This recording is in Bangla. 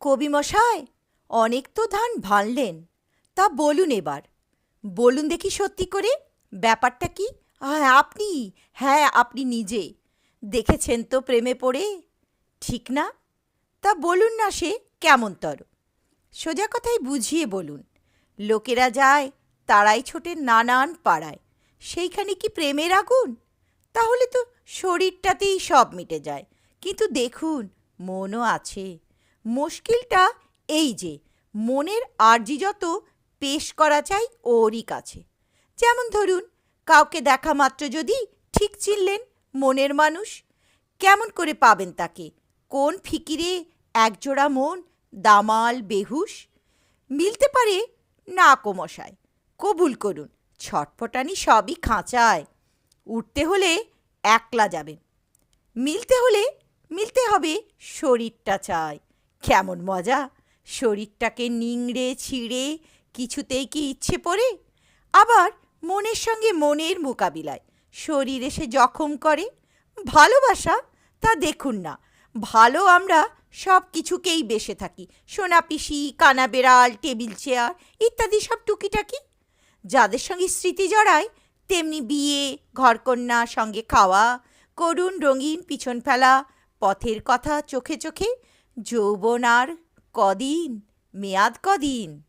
কবিমশাই অনেক তো ধান ভানলেন তা বলুন এবার। বলুন দেখি সত্যি করে, ব্যাপারটা কি? হ্যাঁ আপনি? হ্যাঁ আপনি নিজে। দেখেছেন তো প্রেমে পড়ে? ঠিক না? তা বলুন না সে কেমন কেমনতর। সোজা কথাই বুঝিয়ে বলুন। লোকেরা যায়, তারাই ছোটে নানান পাড়ায়। সেইখানে কি প্রেমের আগুন? তাহলে তো শরীরটাতেই সব মিটে যায়। কিন্তু দেখুন, মনও আছে। মুশকিলটা এই যে, মনের আর্জি যত পেশ করা চাই ওরই কাছে। যেমন ধরুন, কাউকে দেখা মাত্র যদি ঠিক চিনলেন মনের মানুষ, কেমন করে পাবেন তাকে? কোন ফিকিরে একজোড়া মন, দামাল, বেহুশ? মিলতে পারে না কোমশায় কবুল করুন ছটফটানি সবই খাঁচায়। উঠতে হলে একলা যাবেন। মিলতে হলে, মিলতে হবে শরীরটা চাই কেমন মজা? শরীরটাকে নিংড়ে ছিঁড়ে কিছুতেই কি ইচ্ছে পড়ে? আবার মনের সঙ্গে মনের মোকাবিলায় শরীর এসে জখম করে? ভালোবাসা? তা দেখুন না। ভালো আমরা সব কিছুকেই বেসে থাকি। সোনা পিসি, কানা বেড়াল, টেবিল চেয়ার ইত্যাদি সব টুকিটাকি। যাদের সঙ্গে স্মৃতি জড়ায় তেমনি বিয়ে, ঘরকন্যা, সঙ্গে খাওয়া, করুণ রঙিন পিছন ফেলা, পথের কথা চোখে চোখে যৌবন আর কদিন মেয়াদ কদিন।